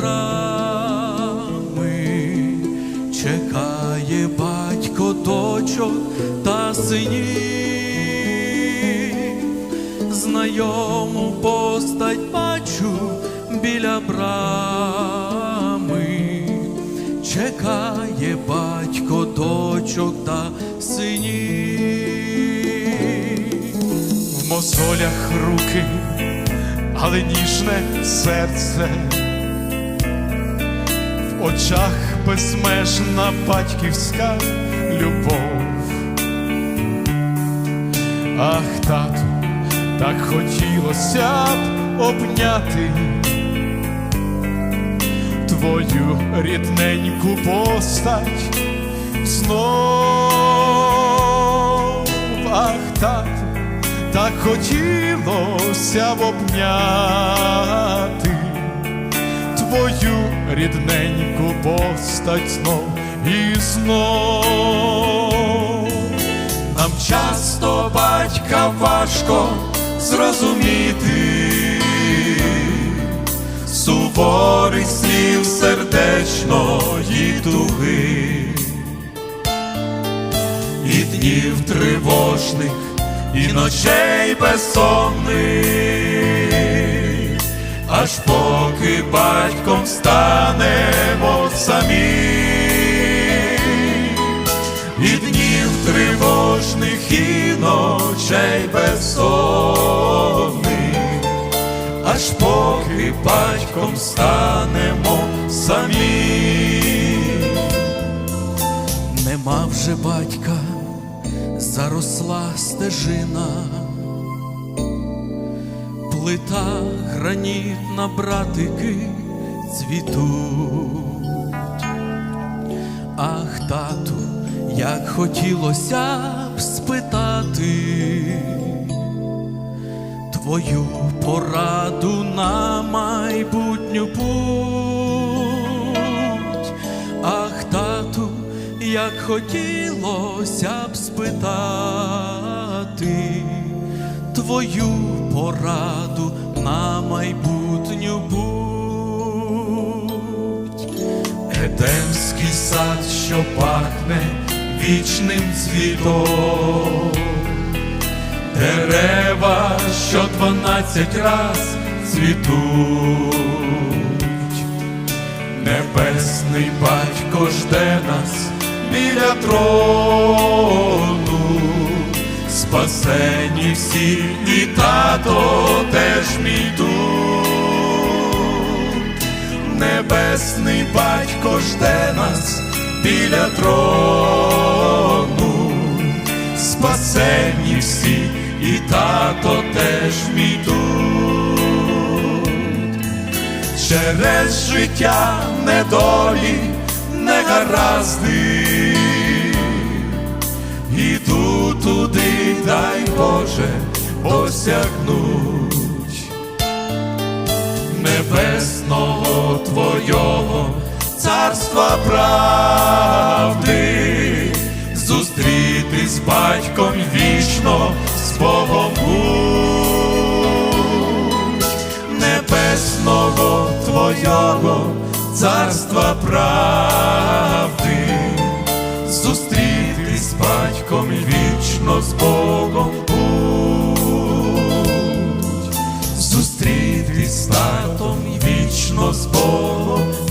брами, чекає батько дочок та синів, знайому постать бачу біля брами, чекає батько дочок та синів. в мозолях руки, але ніжне серце, очах безмежна батьківська любов. Ах, тату, так хотілося б обняти твою рідненьку постать знов. Ах, тату, так хотілося б обняти твою рідненьку постать знов і знов. Нам часто батька важко зрозуміти, суворих слів сердечної туги, і днів тривожних, і ночей безсонних, батьком станемо самі. І днів тривожних, і ночей безсонних, аж поки батьком станемо самі. Нема вже батька, заросла стежина, плита гранітна, братики цвітуть. Ах, тату, як хотілося б спитати твою пораду на майбутню путь. Ах, тату, як хотілося б спитати твою пораду на майбутню путь. Едемський сад, що пахне вічним цвітом, дерева, що дванадцять раз цвітуть, небесний батько жде нас біля трону, спасені всі, і тато теж мій тут небесний батько жде нас біля трону, спасені всі, і тато теж мій тут. Через життя недолі, негаразди, осягнуть небесного Твого царства правди, зустріти з батьком вічно з Богом небесного Твого царства правди, зустріти з батьком вічно з Богом зустрітись татом вічно з Богом.